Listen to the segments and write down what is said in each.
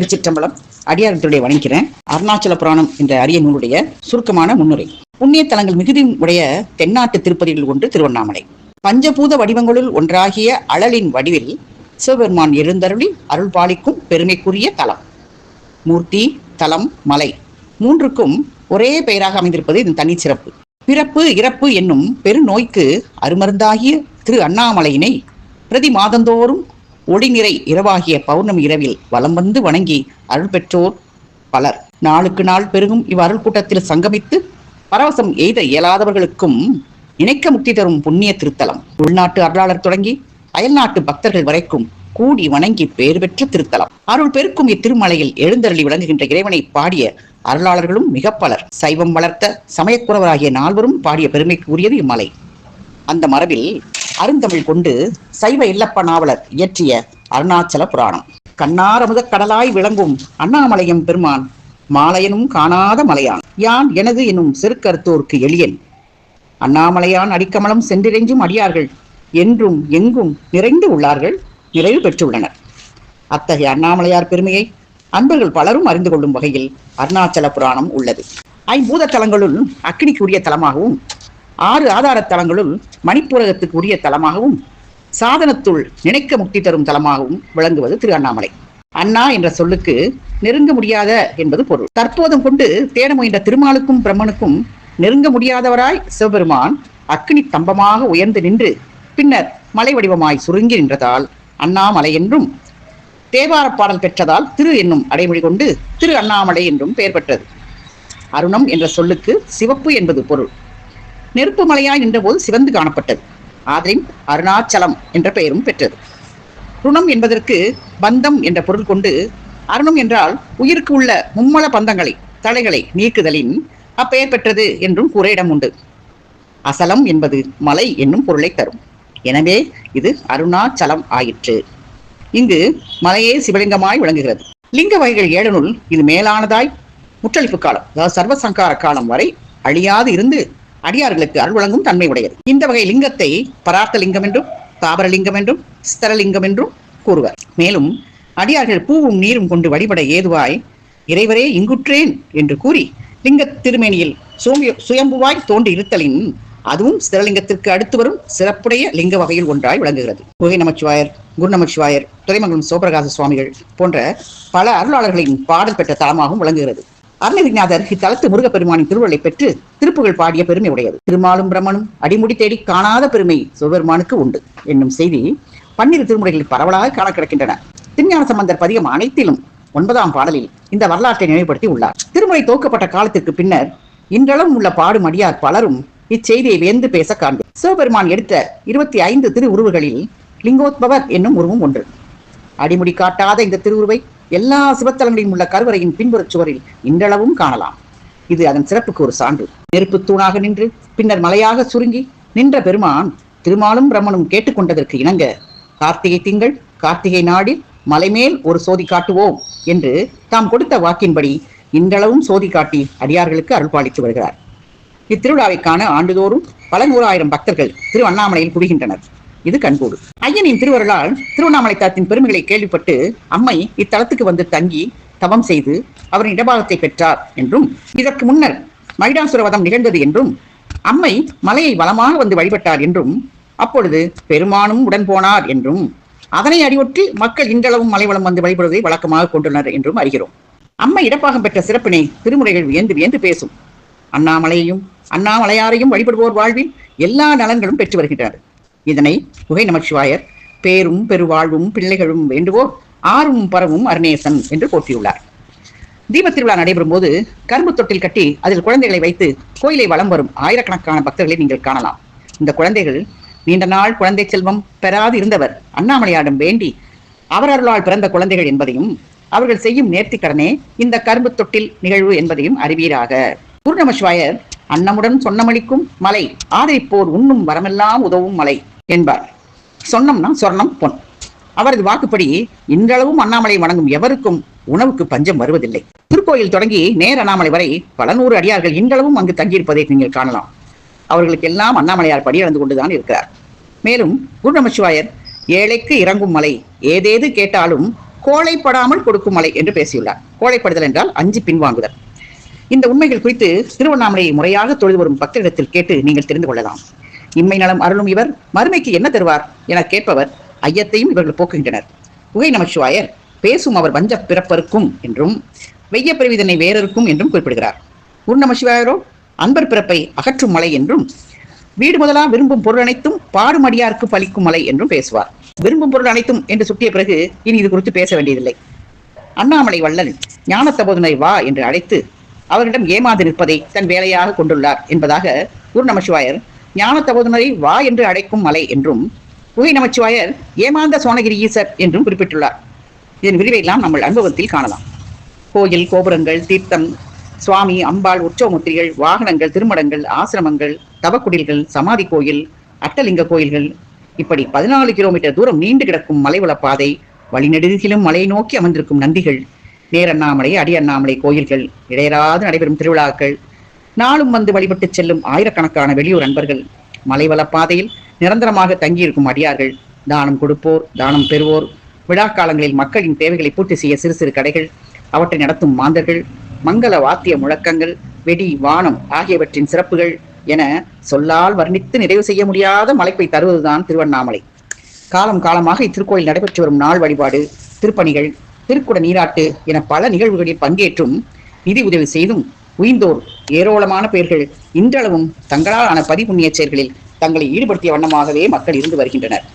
திருச்சிற்றம்பலம் அடியார்களுடைய வணங்கிறேன் அருணாச்சல புராணம் என்ற அரிய நூலுடைய சுருக்கமான முன்னுரை. புண்ணிய தலங்கள் மிகுதி உடைய தென்னாட்டு திருப்பதிகள் ஒன்று திருவண்ணாமலை. பஞ்சபூத வடிவங்களுள் ஒன்றாகிய அழலின் வடிவில் சிவபெருமான் எழுந்தருளி அருள் பாலிக்கும் பெருமைக்குரிய தலம். மூர்த்தி தலம் மலை மூன்றுக்கும் ஒரே பெயராக அமைந்திருப்பது இதன் தனி சிறப்பு பிறப்பு இறப்பு என்னும் பெருநோய்க்கு அருமருந்தாகிய திரு அண்ணாமலையினை பிரதி மாதந்தோறும் ஒளிநிறை இரவாகிய பௌர்ணமி இரவில் வலம் வந்து வணங்கி அருள் பெற்றோர் பலர். நாளுக்கு நாள் பெருகும் இவ்வருள் கூட்டத்தில் சங்கமித்து பரவசம் எய்த இயலாதவர்களுக்கும் இணைக்க முக்தி தரும் புண்ணிய திருத்தலம். உள்நாட்டு அருளாளர் தொடங்கி அயல்நாட்டு பக்தர்கள் வரைக்கும் கூடி வணங்கி பேர் பெற்ற திருத்தலம். அருள் பெருக்கும் இத்திருமலையில் எழுந்தருளி விளங்குகின்ற இறைவனை பாடிய அருளாளர்களும் மிக பலர். சைவம் வளர்த்த சமயக்குறவராகிய நால்வரும் பாடிய பெருமைக்கு உரியது இம்மலை. அந்த மரபில் அருந்தமிழ் கொண்டு சைவ இல்லப்ப நாவலர் இயற்றிய அருணாச்சல புராணம். கண்ணாரமுத கடலாய் விளங்கும் அண்ணாமலையம் பெருமான் மாலையனும் காணாத மலையான். யான் எனது என்னும் செருக்கருத்தோர்க்கு எளியன். அண்ணாமலையான் அடிக்கமலம் சென்றிறைஞ்சும் அடியார்கள் என்றும் எங்கும் நிறைந்து உள்ளார்கள் நிறைவு பெற்றுள்ளனர். அத்தகைய அண்ணாமலையார் பெருமையை அன்பர்கள் பலரும் அறிந்து கொள்ளும் வகையில் அருணாச்சல புராணம் உள்ளது. ஐம்பூத தலங்களுள் அக்னிக்குரிய தலமாகவும் ஆறு ஆதார தலங்களுள் மணிப்பூரகத்துக்கு உரிய தலமாகவும் சாதனத்துள் நினைக்க முக்தி தரும் தலமாகவும் விளங்குவது திரு அண்ணாமலை. அண்ணா என்ற சொல்லுக்கு நெருங்க முடியாத என்பது பொருள். தற்போதும் கொண்டு தேட முயன்ற திருமாலுக்கும் பிரம்மனுக்கும் நெருங்க முடியாதவராய் சிவபெருமான் அக்னி தம்பமாக உயர்ந்து நின்று பின்னர் மலை வடிவமாய் சுருங்கி நின்றதால் அண்ணாமலை என்றும் தேவார பாடல் பெற்றதால் திரு என்னும் அடைமொழி கொண்டு திரு அண்ணாமலை என்றும் பெயர் பெற்றது. அருணம் என்ற சொல்லுக்கு சிவப்பு என்பது பொருள். நெருப்பு மலையாய் நின்றபோது சிவந்து காணப்பட்டது. ஆதரின் அருணாச்சலம் என்ற பெயரும் பெற்றது. ருணம் என்பதற்கு பந்தம் என்ற பொருள் கொண்டு அருணம் என்றால் உயிருக்கு உள்ள மும்மல பந்தங்களை தடைகளை நீக்குதலின் அப்பெயர் பெற்றது என்றும் கூற இடம் உண்டு. அசலம் என்பது மலை என்னும் பொருளை தரும். எனவே இது அருணாச்சலம் ஆயிற்று. இங்கு மலையே சிவலிங்கமாய் விளங்குகிறது. லிங்க வகைகள் ஏழனுள் இது மேலானதாய் முற்றளிப்பு காலம் அதாவது சர்வசங்கார காலம் வரை அழியாது இருந்து அடியார்களுக்கு அருள் வழங்கும் தன்மை உடையது. இந்த வகை லிங்கத்தை பரார்த்த லிங்கம் என்றும் தாபரலிங்கம் என்றும் ஸ்தரலிங்கம் என்றும் கூறுவர். மேலும் அடியார்கள் பூவும் நீரும் கொண்டு வழிபட ஏதுவாய் இறைவரே இங்குற்றேன் என்று கூறி லிங்க திருமேனியில் சோமிய சுயம்புவாய் தோன்றி இருத்தலின் அதுவும் ஸ்திரலிங்கத்திற்கு அடுத்து வரும் சிறப்புடைய லிங்க வகையில் ஒன்றாய் விளங்குகிறது. குகை நமச்சிவாயர் குரு நமச்சிவாயர் துறைமங்கலம் சிவபிரகாச சுவாமிகள் போன்ற பல அருளாளர்களின் பாடல் பெற்ற தலமாகவும் விளங்குகிறது. அருணகிரிநாதர் இத்தலத்து முருகப்பெருமானின் திருவள்ளை பெற்று திருப்புகழ் பாடிய பெருமை உடையது. திருமாலும் பிரம்மனும் அடிமுடி தேடி காணாத பெருமை சிவபெருமானுக்கு உண்டு. என்னும் செய்தி பன்னிரு திருமுறைகளில் பரவலாக காண கிடக்கின்றன திருஞான சம்பந்தர் பதிகம் அனைத்திலும் ஒன்பதாம் பாடலில் இந்த வரலாற்றை நினைவுபடுத்தி உள்ளார். திருமுறை தோக்கப்பட்ட காலத்திற்கு பின்னர் இன்றளவும் உள்ள பாடும் அடியார் பலரும் இச்செய்தியை வேந்து பேச காண்பு. சிவபெருமான் எடுத்த இருபத்தி ஐந்து திரு உருவுகளில் லிங்கோத்பவர் என்னும் உருவம் ஒன்று. அடிமுடி காட்டாத இந்த திருவுருவை எல்லா சிவத்தலங்களிலும் உள்ள கருவறையின் பின்புறச் சுவரில் இன்றளவும் காணலாம். இது அதன் சிறப்புக்கு ஒரு சான்று. நெருப்பு தூணாக நின்று பின்னர் மலையாக சுருங்கி நின்ற பெருமான் திருமாலும் பிரம்மனும் கேட்டுக்கொண்டதற்கு இணங்க கார்த்திகை திங்கள் கார்த்திகை நாடில் மலைமேல் ஒரு சோதி காட்டுவோம் என்று தாம் கொடுத்த வாக்கின்படி இன்றளவும் சோதி காட்டி அடியார்களுக்கு அருள்பாலித்து வருகிறார். இத்திருவிழாவை காண ஆண்டுதோறும் பல நூறாயிரம் பக்தர்கள் திரு அண்ணாமலையில் குவிகின்றனர். இது கண்கூடு ஐயனின் திருவருளால் திருவண்ணாமலை தலத்தின் பெருமைகளை கேள்விப்பட்டு அம்மை இத்தலத்துக்கு வந்து தங்கி தவம் செய்து அவரின் இடபாகத்தை பெற்றார் என்றும் இதற்கு முன்னர் மகிடாசுரவதம் நிகழ்ந்தது என்றும் அம்மை மலையை வளமாக வந்து வழிபட்டார் என்றும் அப்பொழுது பெருமானும் உடன் போனார் என்றும் அதனை அறிவொற்றி மக்கள் இன்றளவும் மலைவளம் வந்து வழிபடுவதை வழக்கமாக கொண்டுள்ளனர் என்றும் அறிகிறோம். அம்மை இடப்பாகம் பெற்ற சிறப்பினை திருமுறைகள் வியந்து வியந்து பேசும். அண்ணாமலையையும் அண்ணாமலையாரையும் வழிபடுவோர் வாழ்வில் எல்லா நலன்களும் பெற்று வருகின்றனர் இதனை குகை நமச்சிவாயர் பேரும் பெருவாழ்வும் பிள்ளைகளும் வேண்டுவோர் ஆறும் பரவும் அருணேசன் என்று போற்றியுள்ளார். தீபத் திருவிழா நடைபெறும் போது கரும்பு தொட்டில் கட்டி அதில் குழந்தைகளை வைத்து கோயிலை வலம் வரும் ஆயிரக்கணக்கான பக்தர்களை நீங்கள் காணலாம். இந்த குழந்தைகள் நீண்ட நாள் குழந்தை செல்வம் பெறாது இருந்தவர் அண்ணாமலையாடும் வேண்டி அவர் அருளால் பிறந்த குழந்தைகள் என்பதையும் அவர்கள் செய்யும் நேர்த்திக்கடனே இந்த கரும்பு தொட்டில் நிகழ்வு என்பதையும் அறிவீராக. குருநமசிவாயர் அன்னமுடன் சொன்னமளிக்கும் மலை ஆதரிப்போர் உண்ணும் வரமெல்லாம் உதவும் மலை. என்பார். சொன்னம்னா சொர்ணம் பொன். அவரது வாக்குப்படி இன்றளவும் அண்ணாமலை வணங்கும் எவருக்கும் உணவுக்கு பஞ்சம் வருவதில்லை. திருக்கோயில் தொடங்கி நேர் அண்ணாமலை வரை பல நூறு அடியார்கள் இன்றளவும் அங்கு தங்கியிருப்பதை நீங்கள் காணலாம். அவர்களுக்கு எல்லாம் அண்ணாமலையார் படியளந்து கொண்டுதான் இருக்கிறார். மேலும் குரு நமச்சிவாயர் ஏழைக்கு இறங்கும் மலை ஏதேது கேட்டாலும் கோழைப்படாமல் கொடுக்கும் மலை என்று பேசியுள்ளார். கோழைப்படுதல் என்றால் அஞ்சு பின்வாங்குதல். இந்த உண்மைகள் குறித்து திருவண்ணாமலையை முறையாக தொழுது வரும் பக்தரிடத்தில் கேட்டு நீங்கள் தெரிந்து கொள்ளலாம். இம்மை நலம் அருளும் இவர் மறுமைக்கு என்ன தருவார் என கேட்பவர் ஐயத்தையும் இவர்கள் போக்குகின்றனர். உகை நமச்சிவாயர் பேசும் அவர் வஞ்ச பிறப்பருக்கும் என்றும் வெய்ய பிறவிதனை வேறருக்கும் என்றும் குறிப்பிடுகிறார். உர் நமசிவாயரோ அன்பர் பிறப்பை அகற்றும் மலை என்றும் வீடு முதலா விரும்பும் பொருள் அனைத்தும் பாடும் அடியாருக்கு பலிக்கும் மலை என்றும் பேசுவார். விரும்பும் பொருள் அனைத்தும் என்று சுட்டிய பிறகு இனி இது குறித்து பேச வேண்டியதில்லை. அண்ணாமலை வள்ளல் ஞான தபோதனை வா என்று அழைத்து அவரிடம் ஏமாந்து நிற்பதை தன் வேலையாக கொண்டுள்ளார் என்பதாக குரு நமசிவாயர் ஞான போதனரை வா என்று அழைக்கும் மலை என்றும் குகை நமச்சிவாயர் ஏமாந்த சோனகிரி ஈசர் என்றும் குறிப்பிட்டுள்ளார். இதன் விரிவையெல்லாம் நம்ம அனுபவத்தில் காணலாம். கோயில் கோபுரங்கள் தீர்த்தம் சுவாமி அம்பாள் உற்சவமுத்திரிகள் வாகனங்கள் திருமடங்கள் ஆசிரமங்கள் தவக்குடில்கள் சமாதி கோயில் அட்டலிங்க கோயில்கள். இப்படி பதினாலு கிலோமீட்டர் தூரம் நீண்டு கிடக்கும் மலைவள பாதை வழிநெடுகிலும் மலையை நோக்கி அமர்ந்திருக்கும் நந்திகள் நேரண்ணாமலை அடியண்ணாமலை கோயில்கள் இடையராது நடைபெறும் திருவிழாக்கள் நாளும் வந்து வழிபட்டு செல்லும் ஆயிரக்கணக்கான வெளியூர் அன்பர்கள் மலைவள பாதையில் நிரந்தரமாக தங்கியிருக்கும் அடியார்கள். தானம் கொடுப்போர் தானம் பெறுவோர். விழா காலங்களில் மக்களின் தேவைகளை பூர்த்தி செய்ய சிறு சிறு கடைகள் அவற்றை நடத்தும் மாந்தர்கள் மங்கள வாத்திய முழக்கங்கள் வெடி வானம் ஆகியவற்றின் சிறப்புகள் என சொல்லால் வர்ணித்து நிறைவு செய்ய முடியாத மலைப்பை தருவதுதான் திருவண்ணாமலை. காலம் காலமாக இத்திருக்கோயில் நடைபெற்று வரும் நாள் வழிபாடு திருப்பணிகள் திருக்குட நீராட்டு என பல நிகழ்வுகளில் பங்கேற்றும் நிதி உதவி செய்தும் உயிர்ந்தோர் ஏராளமான பேர்கள் இன்றளவும் தங்களால் ஆன பதிப்புண்ணிய செயல்களில் தங்களை ஈடுபடுத்திய வண்ணமாகவே மக்கள் இருந்து வருகின்றனர்.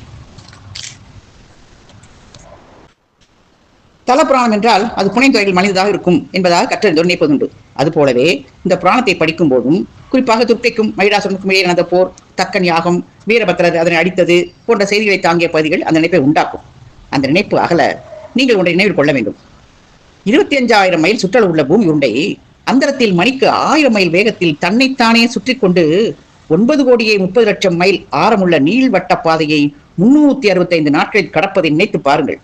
தல புராணம் என்றால் அது புனைந்துறையில் மனிததாக இருக்கும் என்பதாக கற்றறிந்தோர் நினைப்பதுண்டு அதுபோலவே இந்த புராணத்தை படிக்கும் போதும் குறிப்பாக துர்க்கைக்கும் மயிலாசுரனுக்கும் இடையே நடந்த போர் தக்கன் யாகம் வீரபத்திரர் அதனை அடித்தது போன்ற செய்திகளை தாங்கிய பகுதிகள் அந்த நினைப்பை உண்டாக்கும். அந்த நினைப்பு அகல நீங்கள் ஒன்றை நினைவில் கொள்ள வேண்டும். இருபத்தி அஞ்சாயிரம் மைல் சுற்றளவு உள்ள பூமி உண்டை அந்தரத்தில் மணிக்கு ஆயிரம் மைல் வேகத்தில் தன்னைத்தானே சுற்றி கொண்டு ஒன்பது கோடியே முப்பது லட்சம் மைல் ஆரமுள்ள நீள்வட்ட பாதையை முன்னூத்தி அறுபத்தைந்து நாட்களில் கடப்பதை நினைத்து பாருங்கள்.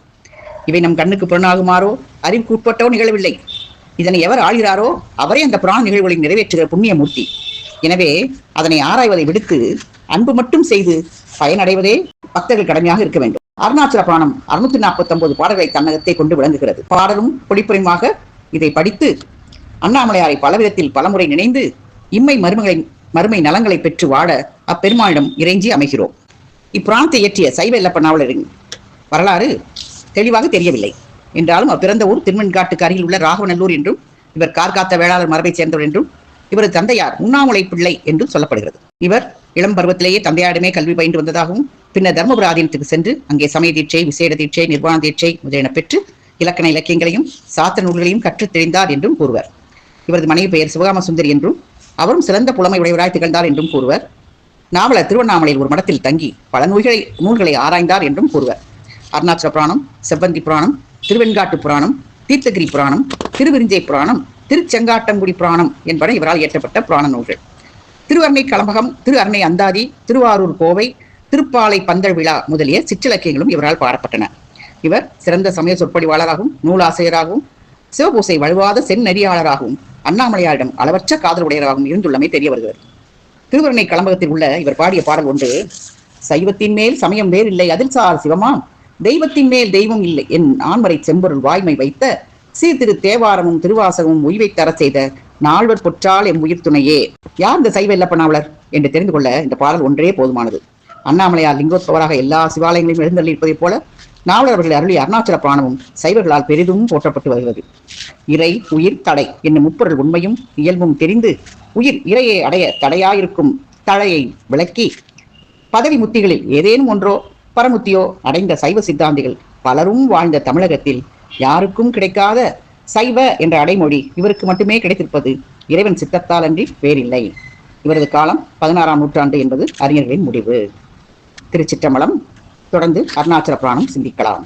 இவை நம் கண்ணுக்கு புறனாகுமாறோ? அறிவுக்கு உட்பட்டோ நிகழவில்லை. இதனை எவர் ஆளுகிறாரோ? அவரே அந்த புராண நிகழ்வுகளை நிறைவேற்றுகிற புண்ணியமூர்த்தி. எனவே அதனை ஆராய்வதை விடுத்து அன்பு மட்டும் செய்து பயனடைவதே பக்தர்கள் கடமையாக இருக்க வேண்டும். அருணாச்சல புராணம் அறுநூத்தி நாற்பத்தி ஒன்பது பாடல்களை தன்னகத்தை கொண்டு விளங்குகிறது. பாடலும் பொழிப்புரையுமாக இதை படித்து அண்ணாமலையாரை பலவிதத்தில் பலமுறை நினைந்து இம்மை மருமகளை மறுமை நலங்களை பெற்று வாட அப்பெருமானிடம் இறைஞ்சி அமைகிறோம். இப்புராணத்தை இயற்றிய சைவ இல்லப்ப நாவலரின் வரலாறு தெளிவாக தெரியவில்லை. என்றாலும் அப்பிறந்த ஊர் திருமண்காட்டுக்கு அருகில் உள்ள ராகவநல்லூர் என்றும் இவர் கார்காத்த வேளாளர் மரபைச் சேர்ந்தவர் என்றும் இவரது தந்தையார் உண்ணாமுலை பிள்ளை என்றும் சொல்லப்படுகிறது. இவர் இளம் பருவத்திலேயே தந்தையாரிடமே கல்வி பயின்று வந்ததாகவும் பின்னர் தர்மபுர ஆதீனத்துக்கு சென்று அங்கே சமய தீட்சை விசேட தீட்சை நிர்வாண தீட்சை முதலியன பெற்று இலக்கண இலக்கியங்களையும் சாத்திர நூல்களையும் கற்றுத் தெரிந்தார் என்றும் கூறுவர். இவரது மனைவி பெயர் சிவகாம சுந்தரி என்றும் அவரும் சிறந்த புலமை உடையவராய் திகழ்ந்தார் என்றும் கூறுவர். நாவலர் திருவண்ணாமலையில் ஒரு மடத்தில் தங்கி பல நூல்களை நூல்களை ஆராய்ந்தார் என்றும் கூறுவர். அருணாச்சல புராணம் செவ்வந்தி புராணம் திருவெண்காட்டு புராணம் தீர்த்தகிரி புராணம் திருவிரிஞ்சை புராணம் திருச்செங்காட்டங்குடி புராணம் என்பன இவரால் இயற்றப்பட்ட புராண நூல்கள். திருவர்ணை கலம்பகம் திரு அருணை அந்தாதி திருவாரூர் கோவை திருப்பாலை பந்தல் விழா முதலிய சிற்றிலக்கியங்களும் இவரால் பாடப்பட்டன. இவர் சிறந்த சமய சொற்பொழிவாளராகவும் நூலாசிரியராகவும் சிவபூசை வழுவாத செந்நெறியாளராகவும் அண்ணாமலையாரிடம் அளவற்ற காதல் உடையவராகவும் இருந்துள்ளமை தெரிய வருகிறது. திருவருணை கலம்பகத்தில் உள்ள இவர் பாடிய பாடல் ஒன்று சைவத்தின் மேல் சமயம் வேறில்லை அதில் சார் சிவமாம் தெய்வத்தின் மேல் தெய்வம் இல்லை என் ஆண்மறை செம்பொருள் வாய்மை வைத்த சீர்திரு தேவாரமும் திருவாசகமும் உய்வை தர செய்த நால்வர் பொற்றால் எம் உயிர் துணையே. யார் இந்த சைவ இல்லப்பனாவலர் என்று தெரிந்து கொள்ள இந்த பாடல் ஒன்றே போதுமானது. அண்ணாமலையார் லிங்கோத்பவராக எல்லா சிவாலயங்களிலும் எழுந்தள்ளி இருப்பதைப் போல நாவலர் அவர்கள் அருளிய அருணாச்சல புராணமும் சைவர்களால் பெரிதும் போற்றப்பட்டு வருகிறது. இறை உயிர் தடை என்னும் முப்பொருள் உண்மையும் இயல்பும் தெரிந்து உயிர் இறையை அடைய தடையாயிருக்கும் தழையை விளக்கி பதவி முத்திகளில் ஏதேனும் ஒன்றோ பரமுத்தியோ அடைந்த சைவ சித்தாந்திகள் பலரும் வாழ்ந்த தமிழகத்தில் யாருக்கும் கிடைக்காத சைவ என்ற அடைமொழி இவருக்கு மட்டுமே கிடைத்திருப்பது இறைவன் சித்தத்தால் அன்றி வேறில்லை. இவரது காலம் பதினாறாம் நூற்றாண்டு என்பது அறிஞர்களின் முடிவு. திருச்சிற்றம்பலம் தொடர்ந்து அருணாச்சல புராணம் சிந்திக்கலாம்.